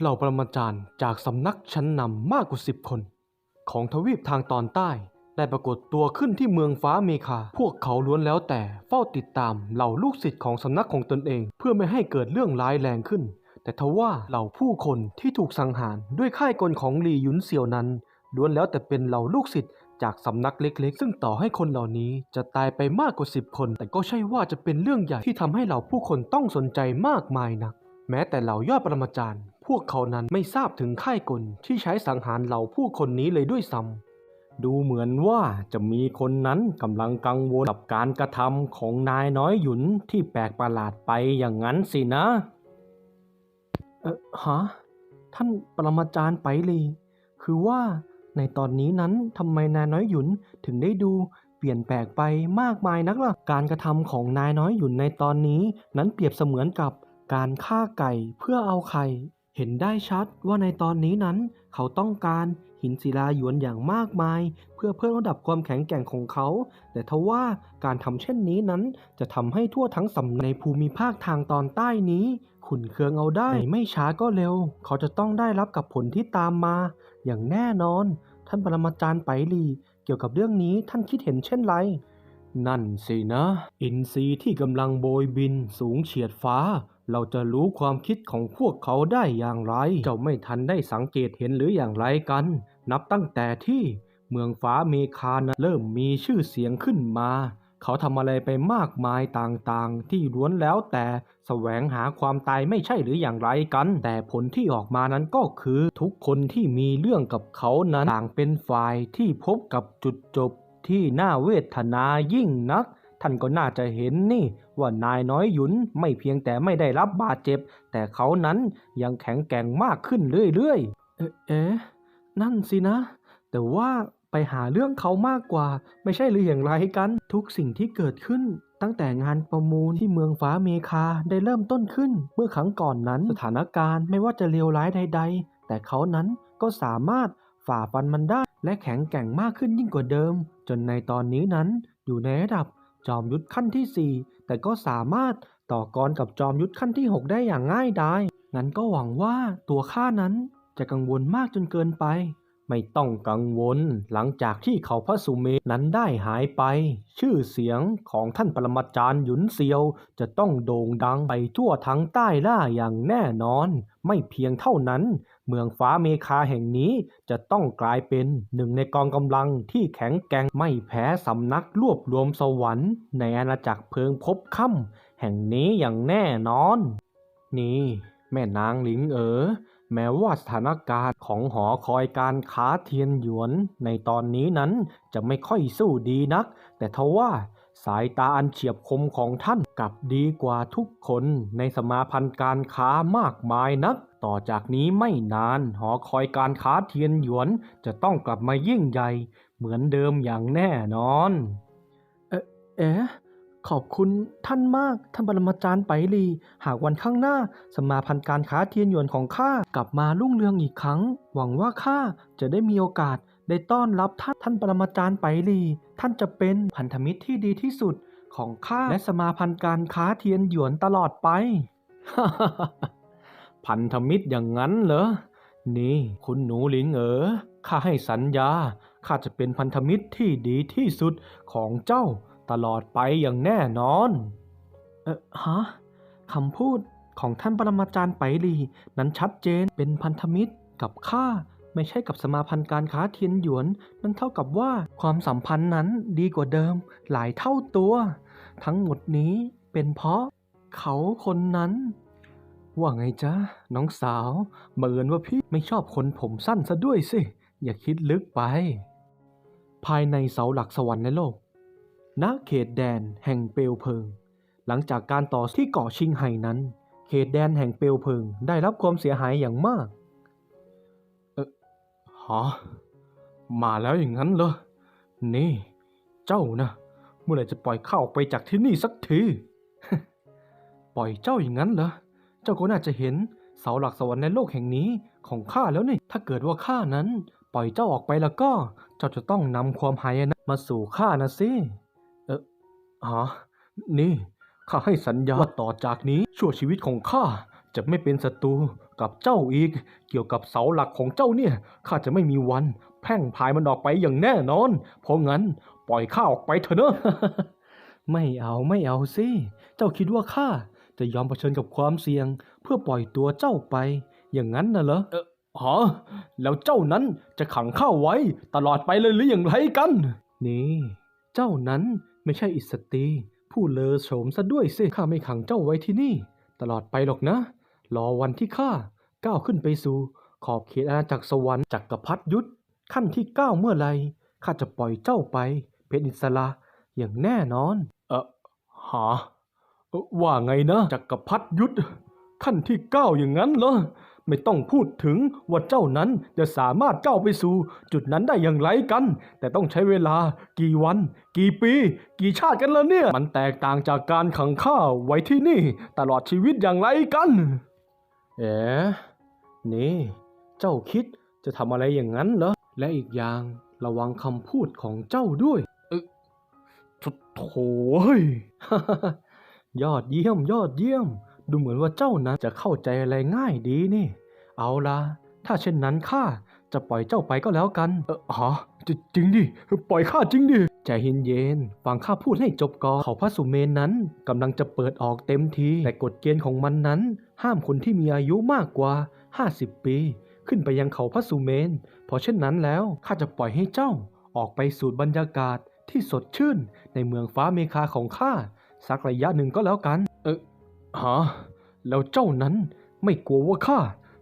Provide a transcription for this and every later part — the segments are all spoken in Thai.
เหล่าปรมาจารย์จากสำนักชั้นนำมากกว่าสิบคน ของทวีปทางตอนใต้ได้ปรากฏตัวขึ้นที่เมืองฟ้าเมคา พวกเขาล้วนแล้วแต่เฝ้าติดตามเหล่าลูกศิษย์ของสำนักของตนเอง เพื่อไม่ให้เกิดเรื่องร้ายแรงขึ้น แต่ทว่าเหล่าผู้คนที่ถูกสังหารด้วยค่ายกลของหลีหยุนเสี่ยวนั้นล้วนแล้วแต่เป็นเหล่าลูกศิษย์จากสำนักเล็กๆ ซึ่งต่อให้คนเหล่านี้จะตายไปมากกว่าสิบคน แต่ก็ใช่ว่าจะเป็นเรื่องใหญ่ที่ทำให้เหล่าผู้คนต้องสนใจมากมายนัก แม้แต่เหล่ายอดปรมาจารย์ พวกเขานั้นไม่ทราบถึงค่ายกลที่ใช้สังหารเหล่าผู้คนนี้เลยด้วยซ้ำดูเหมือนว่าจะมีคนนั้นกำลังกังวลกับการกระทำของนายน้อยหยุนที่แปลกประหลาดไปอย่างนั้นสินะ เออฮะ ท่านปรมาจารย์ไปลีคือว่าในตอนนี้นั้นทำไมนายน้อยหยุนถึงได้ดูเปลี่ยนแปลกไปมากมายนักล่ะ การกระทำของนายน้อยหยุนในตอนนี้นั้นเปรียบเสมือนกับการฆ่าไก่เพื่อเอาไข่ เห็นได้ชัดว่าในตอนนี้นั้น เขาต้องการหินศิลาหยวนอย่างมากมาย เพื่อเพิ่มระดับความแข็งแกร่งของเขา แต่ทว่าการทำเช่นนี้นั้น จะทำให้ทั่วทั้งสำในภูมิภาคทางตอนใต้นี้ ขุนเคืองเอาได้ไม่ช้าก็เร็ว เขาจะต้องได้รับกับผลที่ตามมา อย่างแน่นอน ท่านปรมาจารย์ไปลีเกี่ยวกับเรื่องนี้ท่านคิดเห็นเช่นไรนั่นสินะ อินทรีย์ที่กำลังโบยบินสูงเฉียดฟ้า เราจะรู้ความคิดของพวกเขาได้อย่างไร เจ้าไม่ทันได้สังเกตเห็นหรืออย่างไรกัน นับตั้งแต่ที่เมืองฟ้าเมคานะเริ่มมีชื่อเสียงขึ้นมา เขาทำอะไรไปมากมายต่างๆ ที่ล้วนแล้วแต่แสวงหาความตายไม่ใช่หรืออย่างไรกัน แต่ผลที่ออกมานั้นก็คือทุกคนที่มีเรื่องกับเขานั้นต่างเป็นฝ่ายที่พบกับจุดจบที่น่าเวทนายิ่งนัก ท่านก็น่าจะเห็นนี่ ว่านายน้อยหยุนไม่เพียงแต่ไม่ได้รับบาดเจ็บ แต่เขานั้นยังแข็งแกร่งมากขึ้นเรื่อยๆเอ๊ะเอ๊ะ นั่นสินะ แต่ว่าไปหาเรื่องเขามากกว่า ไม่ใช่หรืออย่างไรกัน ทุกสิ่งที่เกิดขึ้น ตั้งแต่งานประมูลที่เมืองฟ้าเมคาได้เริ่มต้นขึ้น เมื่อครั้งก่อนนั้น สถานการณ์ไม่ว่าจะเลวร้ายใด ๆ แต่เขานั้นก็สามารถฝ่าฟันมันได้ และแข็งแกร่งมากขึ้นยิ่งกว่าเดิม จนในตอนนี้นั้นอยู่ในระดับจอมยุทธขั้นที่ 4 แต่ก็สามารถต่อกรกับจอมยุทธขั้นที่ 6 ได้อย่างง่ายดาย งั้นก็หวังว่าตัวข้านั้นจะกังวลมากจนเกินไป ไม่ต้องกังวล หลังจากที่เขาพระสุเมธนั้นได้หายไป ชื่อเสียงของท่านปรมาจารย์หยุนเซียว จะต้องโด่งดังไปทั่วทั้งใต้ล่าอย่างแน่นอน ไม่เพียงเท่านั้น เมืองฟ้าเมคาแห่งนี้จะต้องกลายเป็นหนึ่งในกองกำลังที่แข็งแกร่งไม่แพ้สำนักรวบรวมสวรรค์ในอาณาจักรเพิงพบค่ำแห่งนี้อย่างแน่นอน นี่ แม่นางหลิงเอ๋อแม้ว่าสถานการณ์ของหอคอยการค้าเทียนหยวน ในตอนนี้นั้นจะไม่ค่อยสู้ดีนัก แต่ทว่าสายตาอันเฉียบคมของท่านกลับดีกว่าทุกคนในสมาพันธ์การค้ามากมายนัก ต่อจากนี้ไม่นานหอคอยการค้าเทียนหยวนจะต้องกลับมายิ่งใหญ่ เหมือนเดิมอย่างแน่นอน เอ๊ะเอ๊ะขอบคุณท่านมากท่านปรมาจารย์ไปลี หากวันข้างหน้า สมาพันธ์การค้าเทียนหยวนของข้ากลับมารุ่งเรืองอีกครั้ง หวังว่าข้าจะได้มีโอกาสได้ต้อนรับท่านท่านปรมาจารย์ไปลี ท่านจะเป็นพันธมิตรที่ดีที่สุดของข้าและสมาพันธ์การค้าเทียนหยวนตลอดไป พันธมิตรอย่างนั้นเหรอ นี่คุณหนูหลิงเอ๋อข้าให้สัญญาข้าจะเป็นพันธมิตรที่ดีที่สุดของเจ้าตลอดไปอย่างแน่นอน เออฮะคำพูดของท่านปรมาจารย์ไปลีนั้นชัดเจนเป็นพันธมิตรกับข้าไม่ใช่กับสมาพันธ์การค้าเทียนหยวน นั่นเท่ากับว่าความสัมพันธ์นั้นดีกว่าเดิมหลายเท่าตัว ทั้งหมดนี้เป็นเพราะเขาคนนั้น ว่าไงจ๊ะ น้องสาวเมินว่าพี่ไม่ชอบคนผมสั้นซะด้วยสิ อย่าคิดลึกไป ภายในเสาหลักสวรรค์ในโลกณเขตแดนแห่งเปลวเพลิง หลังจากการต่อที่เกาะชิงไห่นั้น เขตแดนแห่งเปลวเพลิง ได้รับความเสียหายอย่างมาก เออฮะมาแล้วอย่างนั้นเหรอ นี่ เจ้านะ เมื่อไหร่จะปล่อยข้าออกไปจากที่นี่สักที ปล่อยเจ้าอย่างนั้นเหรอ เจ้าก็น่าจะเห็นเสาหลักสวรรค์ในโลกแห่งนี้ของข้าแล้วนี่ ถ้าเกิดว่าข้านั้น ปล่อยเจ้าออกไปแล้วก็ เจ้าจะต้องนำความหายนะมาสู่ข้านะสิ เออฮะนี่ข้าให้สัญญาว่าต่อจากนี้ชั่วชีวิตของข้าจะไม่เป็นศัตรูกับเจ้าอีก เกี่ยวกับเสาหลักของเจ้าเนี่ยข้าจะไม่มีวัน แพร่งพายมันออกไปอย่างแน่นอน เพราะงั้นปล่อยข้าออกไปเถอะเนอะไม่เอาไม่เอาสิ เจ้าคิดว่าข้า จะยอมเผชิญกับความเสี่ยง เพื่อปล่อยตัวเจ้าไป อย่างนั้นน่ะเหรอเออฮะแล้วเจ้านั้นจะขังข้าไว้ตลอดไปเลยหรืออย่างไรกัน นี่ เจ้านั้นไม่ใช่อิสตรีผู้เลอโฉมซะด้วยสิข้าไม่ขังเจ้าไว้ที่นี่ ตลอดไปหรอกนะ รอวันที่ข้าก้าวขึ้นไปสู่ขอบเขตอาณาจักรสวรรค์จักรพรรดิยุทธขั้นที่เก้าเมื่อไรข้าจะปล่อยเจ้าไป เป็นอิสระอย่างแน่นอน เออหาเอ่อ ว่าไงนะจักรพรรดิยุทธขั้นที่เก้าอย่างนั้นเหรอไม่ต้องพูดถึงว่าเจ้านั้นจะสามารถก้าวไปสู่ จุดนั้นได้อย่างไรกัน แต่ต้องใช้เวลากี่วัน กี่ปี กี่ชาติกันแล้วเนี่ย มันแตกต่างจากการขังข้าไว้ที่นี่ ตลอดชีวิตอย่างไรกันเอ๋นี่ เจ้าคิดจะทำอะไรอย่างนั้นเหรอ และอีกอย่างระวังคำพูดของเจ้าด้วย เออโถ่เฮ้ย ยอดเยี่ยมยอดเยี่ยม ดูเหมือนว่าเจ้านั้นจะเข้าใจอะไรง่ายดีนี่ เอาละถ้าเช่นนั้นข้าจะปล่อยเจ้าไปก็แล้วกัน เออฮะจจริงดิ ปล่อยข้าจริงดิ ใจเย็นๆ ฟังข้าพูดให้จบก่อน เขาพระสุเมนนั้นกำลังจะเปิดออกเต็มที แต่กฎเกณฑ์ของมันนั้น ห้ามคนที่มีอายุมากกว่า 50 ปี ขึ้นไปยังเขาพระสุเมน เพราะเช่นนั้นแล้วข้าจะปล่อยให้เจ้าออกไปสูดบรรยากาศที่สดชื่นในเมืองฟ้าเมคาของข้า สักระยะหนึ่งก็แล้วกัน เออฮะแล้วเจ้านั้นไม่กลัวว่าข้า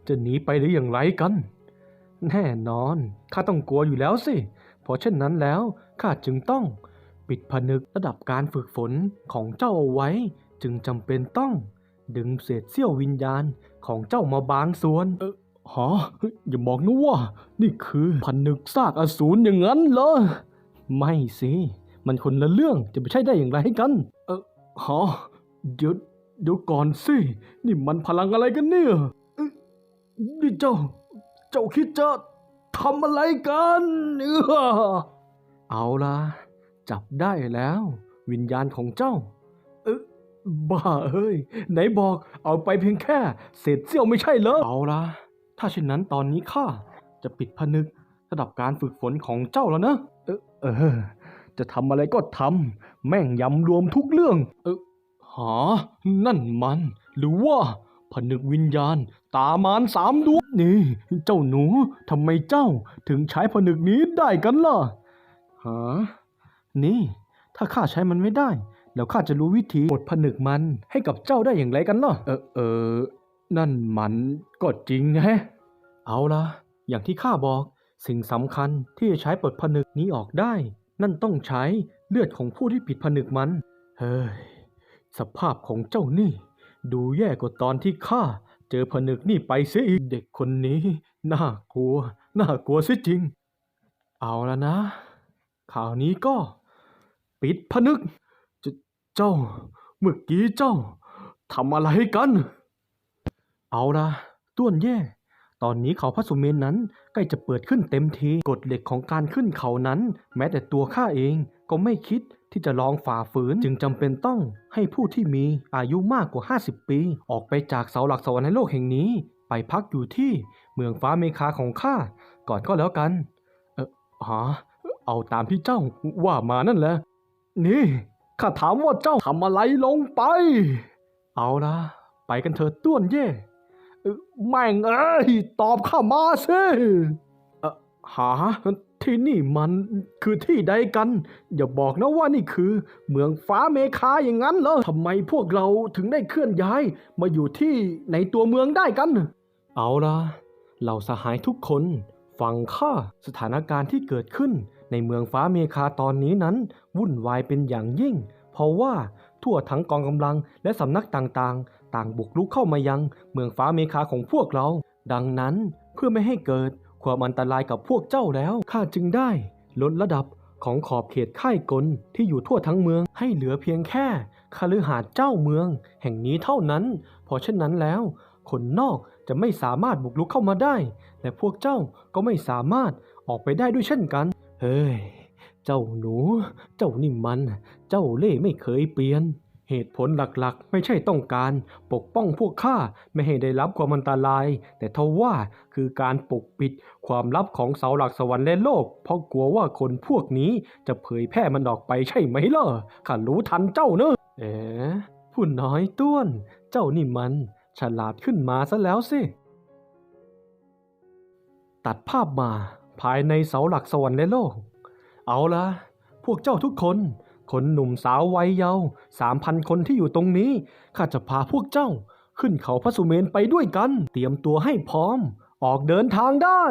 จะหนีไปหรืออย่างไรกัน แน่นอนข้าต้องกลัวอยู่แล้วสิ เพราะเช่นนั้นแล้วข้าจึงต้องปิดผนึกระดับการฝึกฝนของเจ้าเอาไว้ จึงจำเป็นต้อง ดึงเศษเสี้ยววิญญาณของเจ้ามาบางส่วน เออฮะอย่าบอกนะว่า นี่คือผนึกซากอสูรอย่างนั้นเหรอ ไม่สิ มันคนละเรื่องจะไปใช่ได้อย่างไรกัน เออ ฮะเดี๋ยวเดี๋ยวก่อนสิ นี่มันพลังอะไรกันเนี่ยนี่เจ้า เจ้าคิดจะทำอะไรกันเออเอาล่ะจับได้แล้ว วิญญาณของเจ้า เอ๊ะบ้าเอ้ย ไหนบอกเอาไปเพียงแค่ เศษเสี้ยวไม่ใช่เหรอเอาล่ะถ้าเช่นนั้นตอนนี้ข้าจะปิดผนึกระดับการฝึกฝนของเจ้าแล้วนะ เออเออ จะทำอะไรก็ทำ แม่งยำรวมทุกเรื่อง เออหา นั่นมัน หรือว่าผนึกวิญญาณ ตามานสามดวงนี่ เจ้าหนูทำไมเจ้าถึงใช้ผนึกนี้ได้กันล่ะฮะนี่ ถ้าข้าใช้มันไม่ได้ แล้วข้าจะรู้วิธีปลดผนึกมันให้กับเจ้าได้อย่างไรกันล่ะ เออเออ นั่นมันก็จริงแฮะ เอาละอย่างที่ข้าบอก สิ่งสำคัญที่จะใช้ปลดผนึกนี้ออกได้ นั่นต้องใช้เลือดของผู้ที่ผิดผนึกมัน เฮ้ย สภาพของเจ้านี่ ดูแย่กว่าตอนที่ข้าเจอผนึกนี่ไปเสียอีก เด็กคนนี้ น่ากลัว น่ากลัวเสิจริง เอาแล้วนะ ข่าวนี้ก็ ปิดผนึกเจเจ้า เมื่อกี้เจ้าทำอะไรกัน เอาละต้วนแย่ ตอนนี้เขาพระสุเมนนั้นใกล้จะเปิดขึ้นเต็มทีกฎเหล็กของการขึ้นเขานั้น แม้แต่ตัวข้าเองก็ไม่คิดที่จะลองฝ่าฝืนจึงจำเป็นต้องให้ผู้ที่มีอายุมากกว่า 50 ปี ออกไปจากเสาหลักสวรรค์ในโลกแห่งนี้ ไปพักอยู่ที่เมืองฟ้าเมคาของข้าก่อนก็แล้วกัน เออฮะเอาตามที่เจ้าว่ามานั่นแหละ นี่ข้าถามว่าเจ้าทำอะไรลงไป เอาละไปกันเถิดต้วนเย่ แม่งเอ้ยตอบข้ามาสิเออหาที่นี่มันคือที่ใดกัน อย่าบอกนะว่านี่คือ เมืองฟ้าเมคาอย่างนั้นเหรอทำไมพวกเราถึงได้เคลื่อนย้าย มาอยู่ที่ในตัวเมืองได้กัน เอาละเหล่าสหายทุกคนฟังข้าสถานการณ์ที่เกิดขึ้น ในเมืองฟ้าเมคาตอนนี้นั้น วุ่นวายเป็นอย่างยิ่ง เพราะว่าทั่วทั้งกองกำลังและสำนักต่างๆ ต่างบุกรุกเข้ามายังเมืองฟ้าเมคาของพวกเรา ดังนั้นเพื่อไม่ให้เกิดความอันตรายกับพวกเจ้าแล้วข้าจึงได้ลดระดับของขอบเขตค่ายกลที่อยู่ทั่วทั้งเมืองให้เหลือเพียงแค่คฤหาสน์เจ้าเมือง แห่งนี้เท่านั้น เพราะเช่นนั้นแล้ว คนนอกจะไม่สามารถบุกรุกเข้ามาได้ และพวกเจ้าก็ไม่สามารถออกไปได้ด้วยเช่นกัน เฮ้ย เจ้าหนู เจ้านี่มัน เจ้าเล่ไม่เคยเปลี่ยน เหตุผลหลักๆ ไม่ใช่ต้องการปกป้องพวกข้าไม่ให้ได้รับความอันตราย แต่ทว่าคือการปกปิดความลับของเสาหลักสวรรค์และโลก เพราะกลัวว่าคนพวกนี้จะเผยแพร่มันออกไปใช่ไหมล่ะข้ารู้ทันเจ้าเนอะเอ๋ผู้น้อยต้วน เจ้านี่มัน ฉลาดขึ้นมาซะแล้วสิ ตัดภาพมา ภายในเสาหลักสวรรค์และโลก เอาละพวกเจ้าทุกคน คนหนุ่มสาววัยเยาว์สามพันคนที่อยู่ตรงนี้ ข้าจะพาพวกเจ้า ขึ้นเขาพระสุเมนไปด้วยกัน เตรียมตัวให้พร้อม ออกเดินทางได้